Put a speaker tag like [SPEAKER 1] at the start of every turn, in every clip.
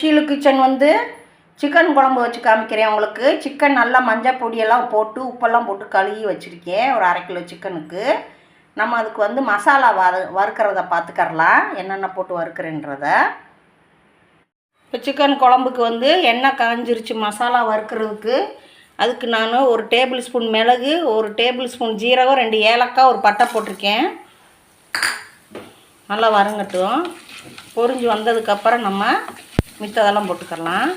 [SPEAKER 1] Sheelu kitchen வந்து chicken குழம்பு வச்சு காமிக்கிறேன் உங்களுக்கு. சிக்கன் நல்லா மஞ்சள் பொடியெல்லாம் போட்டு உப்பெல்லாம் போட்டு கழுவி வச்சுருக்கேன் ஒரு அரை கிலோ சிக்கனுக்கு. நம்ம அதுக்கு வந்து மசாலா வறு வறுக்கிறத பார்த்துக்கறலாம் என்னென்ன போட்டு வறுக்கிறேன்றத. இப்போ சிக்கன் குழம்புக்கு வந்து எண்ணெய் காஞ்சிருச்சு மசாலா வறுக்கிறதுக்கு. அதுக்கு நான் ஒரு டேபிள் ஸ்பூன் மிளகு ஒரு டேபிள் ஸ்பூன் ஜீரகம் ரெண்டு ஏலக்காய் ஒரு பட்டை போட்டிருக்கேன். நல்லா வறுங்கட்டும் பொறிஞ்சு வந்ததுக்கப்புறம் நம்ம மித்ததெல்லாம் போட்டுக்கலாம்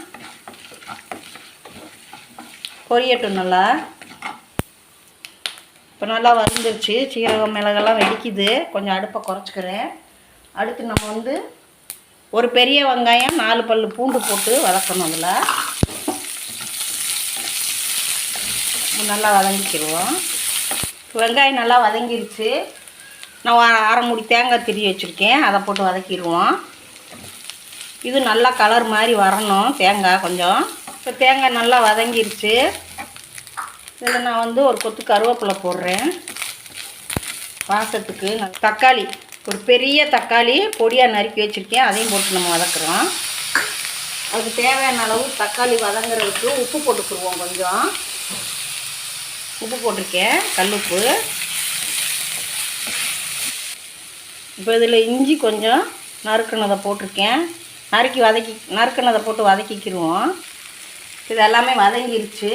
[SPEAKER 1] பொரியட்டும் நல்லா. இப்போ நல்லா வறுந்துருச்சு சீரகம் மிளகெல்லாம் வெடிக்குது. கொஞ்சம் அடுப்பை குறைச்சிக்கிறேன். அடுத்து நம்ம வந்து ஒரு பெரிய வெங்காயம் நாலு பல் பூண்டு போட்டு வதக்கணும் அதில். நல்லா வதங்கிக்கிடுவோம் வெங்காயம் நல்லா வதங்கிருச்சு. நான் அரை மூடி தேங்காய் திரி வச்சுருக்கேன். அதை போட்டு வதக்கிடுவோம். இது நல்லா கலர் மாதிரி வரணும் தேங்காய் கொஞ்சம். இப்போ தேங்காய் நல்லா வதங்கிருச்சு. இதில் நான் வந்து ஒரு கொத்து கருவேப்பிலை போடுறேன். வாசத்துக்கு தக்காளி ஒரு பெரிய தக்காளி பொடியாக நறுக்கி வச்சுருக்கேன். அதையும் போட்டு நம்ம வதக்குறோம். அதுக்கு தேவையான அளவு தக்காளி வதங்குறதுக்கு உப்பு போட்டுக்குருவோம் கொஞ்சம். உப்பு போட்டிருக்கேன் கல்லுப்பு. இப்போ இதில் இஞ்சி கொஞ்சம் நறுக்குனதை போட்டிருக்கேன். நறுக்கி வதக்கி நறுக்குனதை போட்டு வதக்கிக்கிடுவோம் இது எல்லாமே வதங்கிருச்சு.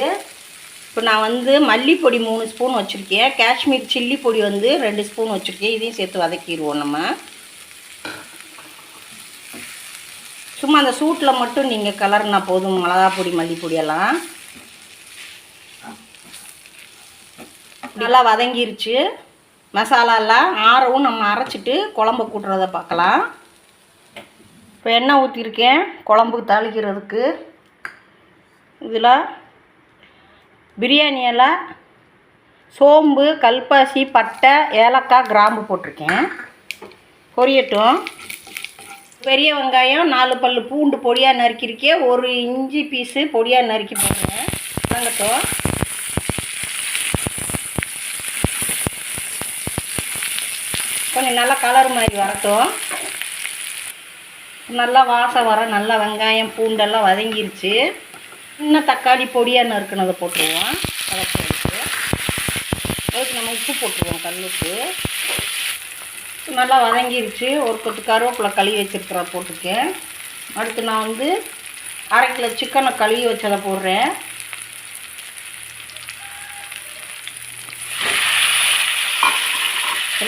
[SPEAKER 1] இப்போ நான் வந்து மல்லிப்பொடி மூணு ஸ்பூன் வச்சுருக்கேன். காஷ்மீர் சில்லி பொடி வந்து ரெண்டு ஸ்பூன் வச்சுருக்கேன். இதையும் சேர்த்து வதக்கிடுவோம் நம்ம. சும்மா அந்த சூட்டில் மட்டும் நீங்கள் கலர்னா போதும் மிளகா பொடி மல்லிப்பொடி எல்லாம். நல்லா வதங்கிருச்சு. மசாலாலாம் ஆறவும் நம்ம அரைச்சிட்டு குழம்பு கூட்டுறத பார்க்கலாம். இப்போ எண்ணெய் ஊற்றிருக்கேன் குழம்புக்கு தாளிக்கிறதுக்கு. இதில் பிரியாணியில் சோம்பு கல்பாசி பட்டை ஏலக்காய் கிராம்பு போட்டிருக்கேன். பொரியட்டும். பெரிய வெங்காயம் நாலு பல் பூண்டு பொடியாக நறுக்கியிருக்கேன். ஒரு இஞ்சி பீஸு பொடியாக நறுக்கி போடுறேன். வாங்கட்டும் கொஞ்சம் நல்லா கலர் மாதிரி வரட்டும். நல்லா வாசம் வர நல்லா வெங்காயம் பூண்டெல்லாம் வதங்கிருச்சு. இன்னும் தக்காளி பொடியாக நறுக்குனதை போட்டுருவோம். வதக்கிறதுக்கு அதுக்கு நம்ம உப்பு போட்டுருவோம் கல்லுக்கு. நல்லா வதங்கிருச்சு. ஒரு கொத்து கருவேப்பிலை கழுவி வச்சுருக்கிற போட்டிருக்கேன். அடுத்து நான் வந்து அரை கிலோ சிக்கனை கழுவி வச்சதை போடுறேன்.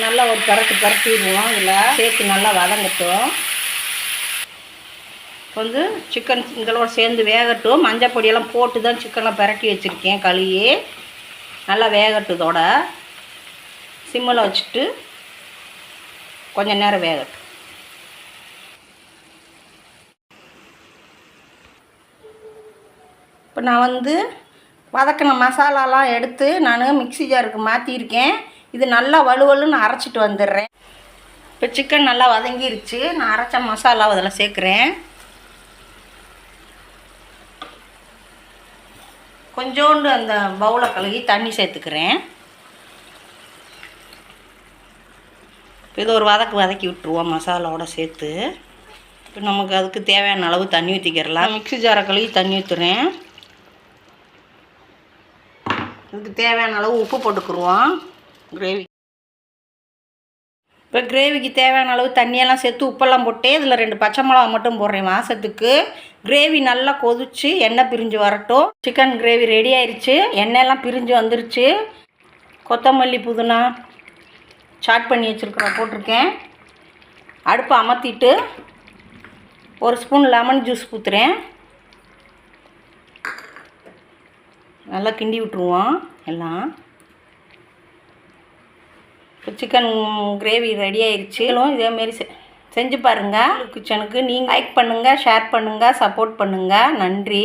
[SPEAKER 1] நல்லா ஒரு பரட்டு பரட்டிடுவோம் இதில். சேர்த்து நல்லா வதங்கட்டும். இப்போ வந்து சிக்கன் இதோட சேர்ந்து வேகட்டும். மஞ்சள் பொடியெல்லாம் போட்டு தான் சிக்கனை பரட்டி வச்சுருக்கேன் கழுவி நல்லா வேகட்டும் இதோட. சிம்மில் வச்சுட்டு கொஞ்சம் நேரம் வேகட்டும். இப்போ நான் வந்து வதக்கின மசாலாலாம் எடுத்து நான் மிக்ஸி ஜாருக்கு மாற்றிருக்கேன் இது நல்லா வலுவலுன்னு அரைச்சிட்டு வந்துடுறேன். இப்போ சிக்கன் நல்லா வதங்கிருச்சு. நான் அரைச்ச மசாலா அதில் சேர்க்குறேன். கொஞ்சோண்டு அந்த பவுலை கழுவி தண்ணி சேர்த்துக்கிறேன். இது ஒரு வதக்கு வதக்கி விட்டுருவோம் மசாலாவோட சேர்த்து. இப்போ நமக்கு அதுக்கு தேவையான அளவு தண்ணி ஊற்றிக்கிறலாம் மிக்சி ஜாரை கழுவி தண்ணி ஊற்றுறேன் இதுக்கு தேவையான அளவு உப்பு போட்டுக்குருவோம். கிரேவி இப்போ கிரேவிக்கு தேவையான அளவு தண்ணியெல்லாம் சேர்த்து உப்பெல்லாம் போட்டு இதில் ரெண்டு பச்சை மிளகா மட்டும் போடுறேன் வாசத்துக்கு கிரேவி நல்லா கொதிச்சு எண்ணெய் பிரிஞ்சு வரட்டும். சிக்கன் கிரேவி ரெடி ஆயிடுச்சு எண்ணெயெல்லாம் பிரிஞ்சு வந்துருச்சு. கொத்தமல்லி புதினா சாட் பண்ணி வச்சுருக்குறோம் போட்டிருக்கேன். அடுப்பை அமர்த்திட்டு ஒரு ஸ்பூன் லெமன் ஜூஸ் ஊற்றுறேன் நல்லா கிண்டி விட்ருவோம் எல்லாம். சிக்கன் கிரேவி ரெடி ஆயிடுச்சு இதேமாரி செ செஞ்சு பாருங்கள் கிச்சனுக்கு நீங்கள் லைக் பண்ணுங்கள் ஷேர் பண்ணுங்கள் சப்போர்ட் பண்ணுங்கள் நன்றி.